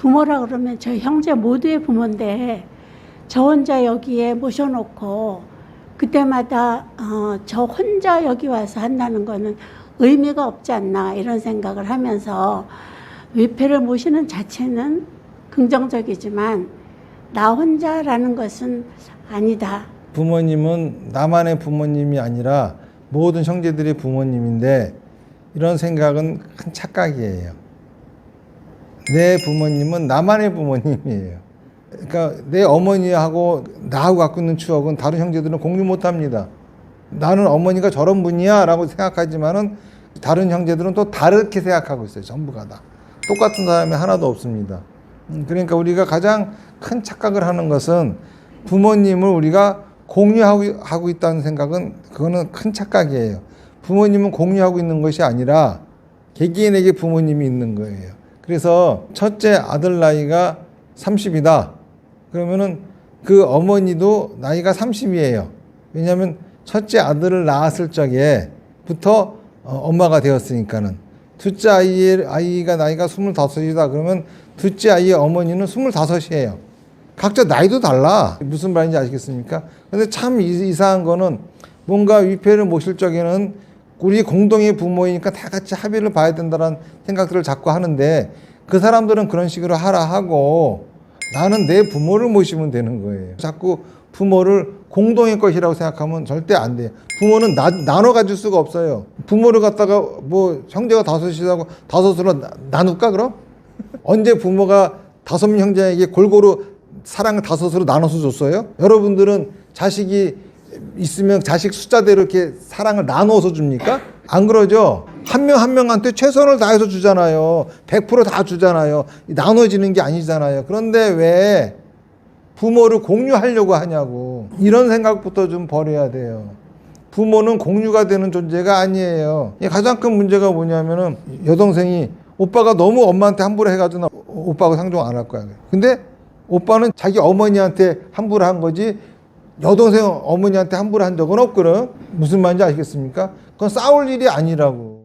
부모라 그러면 저 형제 모두의 부모인데 저 혼자 여기에 모셔놓고 그때마다 어, 저 혼자 여기 와서 한다는 거는 의미가 없지 않나 이런 생각을 하면서 위패를 모시는 자체는 긍정적이지만 나 혼자라는 것은 아니다. 부모님은 나만의 부모님이 아니라 모든 형제들의 부모님인데 이런 생각은 큰 착각이에요. 내 부모님은 나만의 부모님이에요. 그러니까 내 어머니하고 나하고 갖고 있는 추억은 다른 형제들은 공유 못 합니다. 나는 어머니가 저런 분이야 라고 생각하지만은 다른 형제들은 또 다르게 생각하고 있어요. 전부가 다. 똑같은 사람이 하나도 없습니다. 음, 그러니까 우리가 가장 큰 착각을 하는 것은 부모님을 우리가 공유하고 하고 있다는 생각은 그거는 큰 착각이에요. 부모님은 공유하고 있는 것이 아니라 개개인에게 부모님이 있는 거예요. 그래서 첫째 아들 나이가 30이다. 그러면은 그 어머니도 나이가 30이에요. 왜냐하면 첫째 아들을 낳았을 적에 부터 어, 엄마가 되었으니까는 둘째 아이의 아이가 나이가 25이다. 그러면 둘째 아이의 어머니는 25이에요. 각자 나이도 달라. 무슨 말인지 아시겠습니까? 근데 참 이- 이상한 거는 뭔가 위패를 모실 적에는 우리 공동의 부모이니까 다 같이 합의를 봐야 된다는 생각들을 자꾸 하는데 그 사람들은 그런 식으로 하라 하고 나는 내 부모를 모시면 되는 거예요. 자꾸 부모를 공동의 것이라고 생각하면 절대 안 돼요. 부모는 나, 나눠 가질 수가 없어요. 부모를 갖다가 뭐 형제가 다섯이라고 다섯으로 나- 나눌까 그럼? 언제 부모가 다섯 명 형제에게 골고루 사랑을 다섯으로 나눠서 줬어요? 여러분들은 자식이 있으면 자식 숫자대로 이렇게 사랑을 나누어서 줍니까? 안 그러죠? 한 명 한 명한테 최선을 다해서 주잖아요. 100%다 주잖아요. 나눠지는 게 아니잖아요. 그런데 왜 부모를 공유하려고 하냐고. 이런 생각부터 좀 버려야 돼요. 부모는 공유가 되는 존재가 아니에요. 이 가장 큰 문제가 뭐냐면은 여동생이 오빠가 너무 엄마한테 함부로 해가지고 나 오빠하고 상종 안 할 거야. 근데 오빠는 자기 어머니한테 함부로 한 거지 여동생 어머니한테 함부로 한 적은 없거든. 무슨 말인지 아시겠습니까? 그건 싸울 일이 아니라고.